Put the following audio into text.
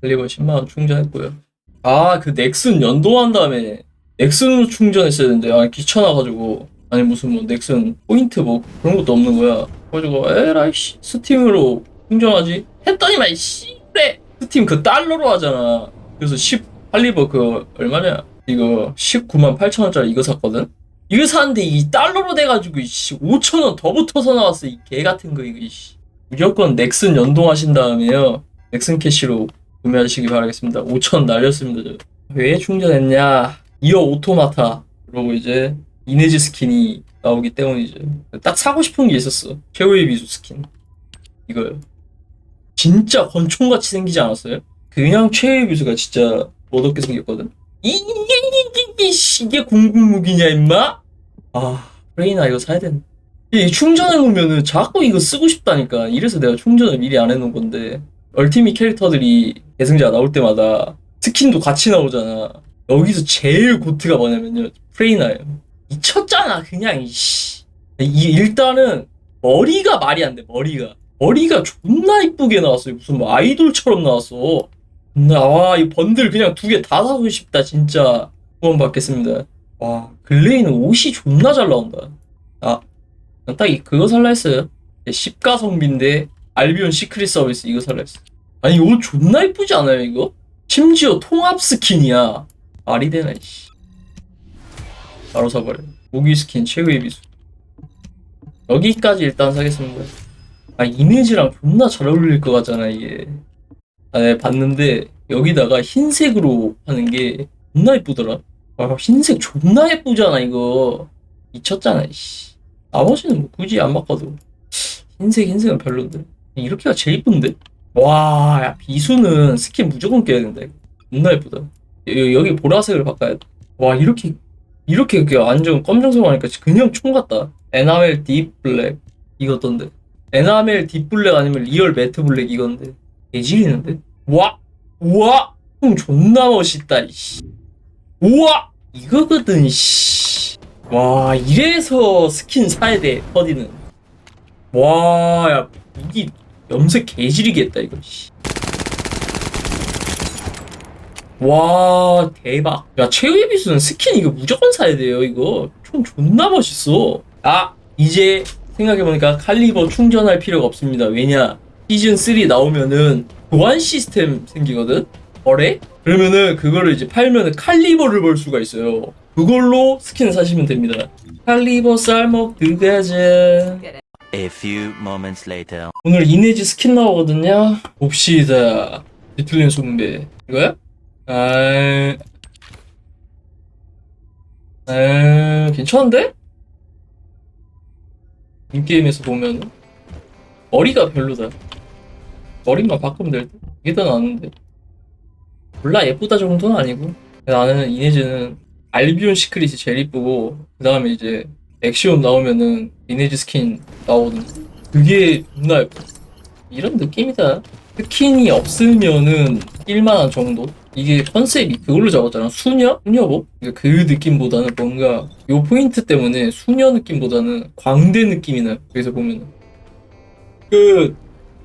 클리버 10만원 충전했고요. 아, 그 넥슨 연동한 다음에 넥슨으로 충전했어야 되는데, 아, 귀찮아가지고. 아니, 무슨 뭐, 넥슨 포인트 뭐, 그런 것도 없는 거야. 그래가지고, 에라이, 씨, 스팀으로 충전하지? 했더니만, 씨, 그래! 스팀 그 달러로 하잖아. 그래서 10, 할리버 그, 얼마냐? 이거 19만 8천원짜리 이거 샀거든? 이거 샀는데 이 달러로 돼가지고, 이씨, 5천원 더 붙어서 나왔어. 이 개 같은 거, 이거, 이씨. 무조건 넥슨 연동하신 다음에요. 넥슨 캐시로 구매하시기 바라겠습니다. 5천 날렸습니다. 저. 왜 충전했냐? 이어 오토마타. 그러고 이제 이네지 스킨이 나오기 때문이죠. 딱 사고 싶은 게 있었어. 최후의 비수 스킨. 이거요. 진짜 권총같이 생기지 않았어요? 그냥 최후의 비수가 진짜 멋없게 생겼거든. 이- 이게 이게 이게 이게 공군 무기냐 임마? 아 프레이나 이거 사야 되는. 이 충전해 놓으면은 자꾸 이거 쓰고 싶다니까. 이래서 내가 충전을 미리 안 해놓은 건데. 얼티밋 캐릭터들이 계승자 나올 때마다 스킨도 같이 나오잖아. 여기서 제일 고트가 뭐냐면요. 프레이나예요. 미쳤잖아, 그냥, 이씨. 이, 일단은, 머리가 말이 안 돼, 머리가. 머리가 존나 이쁘게 나왔어요. 무슨 뭐 아이돌처럼 나왔어. 나, 와, 이 번들 그냥 두 개 다 사고 싶다, 진짜. 후원 받겠습니다. 와, 글레이는 옷이 존나 잘 나온다. 아, 딱 이- 그거 살라 했어요. 십가성비인데, 알비온 시크릿 서비스 이거 살라 했어. 아니 이거 존나 이쁘지 않아요 이거? 심지어 통합 스킨이야. 말이 되나 이씨. 바로 사버려. 무기 스킨 최고의 비수. 여기까지 일단 사겠습니다. 아 이미지랑 존나 잘 어울릴 것 같잖아 이게. 아, 네, 봤는데 여기다가 흰색으로 하는 게 존나 이쁘더라. 아 흰색 존나 예쁘잖아 이거. 미쳤잖아 이씨. 나머지는 뭐 굳이 안 바꿔도 흰색 흰색은 별론데. 이렇게가 제일 이쁜데? 와, 야, 비수는 스킨 무조건 껴야 된다. 이거. 존나 예쁘다. 여, 여기 보라색을 바꿔야 돼. 와, 이렇게, 이렇게 이렇게 완전 검정색 하니까 그냥 총 같다. 에나멜 딥 블랙. 이거던데. 에나멜 딥 블랙 아니면 리얼 매트 블랙 이건데. 개질이는데? 와! 우와! 총 존나 멋있다, 이씨. 우와! 이거거든, 씨. 와, 이래서 스킨 사야 돼, 퍼디는. 와, 야, 무기 염색 개지리겠다 이거. 씨. 와 대박. 야 최후의 비수는 스킨 이거 무조건 사야 돼요 이거. 총 존나 멋있어. 아 이제 생각해보니까 칼리버 충전할 필요가 없습니다. 왜냐 시즌 3 나오면은 보안 시스템 생기거든. 어래? 그러면은 그거를 이제 팔면은 칼리버를 벌 수가 있어요. 그걸로 스킨 사시면 됩니다. 칼리버 쌀먹 드가자. A few moments later. 오늘 이네지 스킨 나오거든요. 봅시다. 비틀린 숭배. 이거야? 아, 아, 괜찮은데? 인게임에서 보면 머리가 별로다. 머리만 바꾸면 될 듯. 이게 더 나았는데. 몰라 예쁘다 정도는 아니고. 나는 이네지는 알비온 시크릿이 제일 이쁘고 그 다음에 이제 액시온 나오면은 이네지 스킨 나오거든. 그게 존나 예뻐. 이런 느낌이다. 스킨이 없으면은 1만원 정도? 이게 컨셉이 그걸로 잡았잖아. 수녀? 수녀복? 그러니까 그 느낌보다는 뭔가 요 포인트 때문에 수녀 느낌보다는 광대 느낌이 나요. 여기서 보면은. 그